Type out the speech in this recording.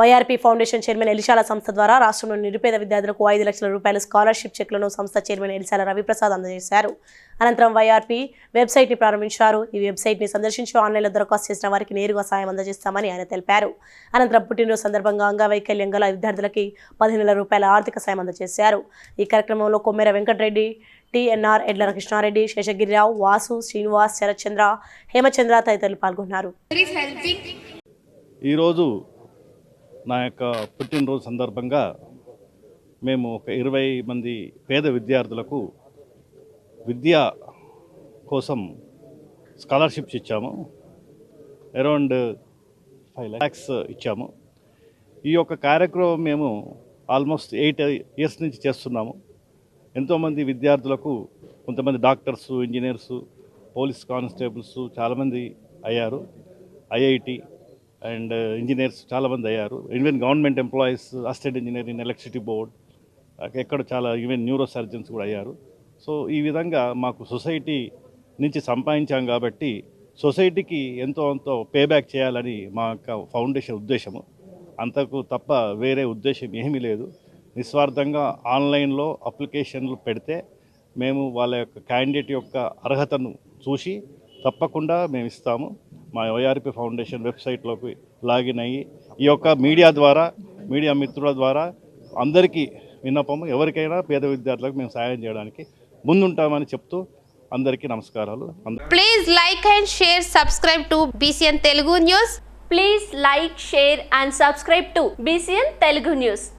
YRP foundation chairman ఎలిశాల సంస్థ ద్వారా రాష్ట్రంలోని నిరుపేద విద్యార్థులకు ఐదు లక్షల రూపాయల స్కాలర్షిప్ చెక్లను సంస్థ చైర్మన్ ఎలిశాల రవిప్రసాద్ అందజేశారు. అనంతరం వైఆర్పీ వెబ్సైట్ని ప్రారంభించారు. ఈ వెబ్సైట్ని సందర్శించి ఆన్లైన్లో దరఖాస్తు చేసిన వారికి నేరుగా సాయం అందజేస్తామని ఆయన తెలిపారు. అనంతరం పుట్టినరోజు సందర్భంగా అంగవైకల్యం గల విద్యార్థులకి పదిహేను వేల రూపాయల ఆర్థిక సాయం అందజేశారు. ఈ కార్యక్రమంలో కొమ్మెర వెంకటరెడ్డి టిఎన్ఆర్ ఎడ్ల కృష్ణారెడ్డి శేషగిరిరావు వాసు శ్రీనివాస్ శరత్చంద్ర హేమచంద్ర తదితరులు పాల్గొన్నారు. ఈరోజు నా యొక్క పుట్టినరోజు సందర్భంగా మేము ఒక ఇరవై మంది పేద విద్యార్థులకు విద్య కోసం స్కాలర్షిప్స్ ఇచ్చాము. అరౌండ్ ఫైవ్ ల్యాక్స్ ఇచ్చాము. ఈ యొక్క కార్యక్రమం మేము ఆల్మోస్ట్ ఎయిట్ ఇయర్స్ నుంచి చేస్తున్నాము. ఎంతోమంది విద్యార్థులకు కొంతమంది డాక్టర్స్ ఇంజనీర్స్ పోలీస్ కానిస్టేబుల్స్ చాలామంది అయ్యారు. ఐఐటి అండ్ ఇంజనీర్స్ చాలామంది అయ్యారు. Even government employees assistant engineer in electricity board ఎక్కడ చాలా ఈవెన్ న్యూరో సర్జన్స్ కూడా అయ్యారు. సో ఈ విధంగా మాకు సొసైటీ నుంచి సంపాదించాం కాబట్టి సొసైటీకి ఎంతో ఎంతో పేబ్యాక్ చేయాలని మా యొక్క ఫౌండేషన్ ఉద్దేశము. అంతకు తప్ప వేరే ఉద్దేశం ఏమీ లేదు. నిస్వార్థంగా ఆన్లైన్లో అప్లికేషన్లు పెడితే మేము వాళ్ళ యొక్క క్యాండిడేట్ యొక్క అర్హతను చూసి తప్పకుండా మేము ఇస్తాము. మా వైఆర్పి ఫౌండేషన్ వెబ్సైట్లోకి లాగిన్ అయ్యి ఈ యొక్క మీడియా ద్వారా మీడియా మిత్రుల ద్వారా అందరికీ విన్నపము ఎవరికైనా పేద విద్యార్థులకు మేము సాయం చేయడానికి ముందుంటామని చెప్తూ అందరికీ నమస్కారాలు. Please like and share subscribe to BCN Telugu news please like share and subscribe to BCN Telugu news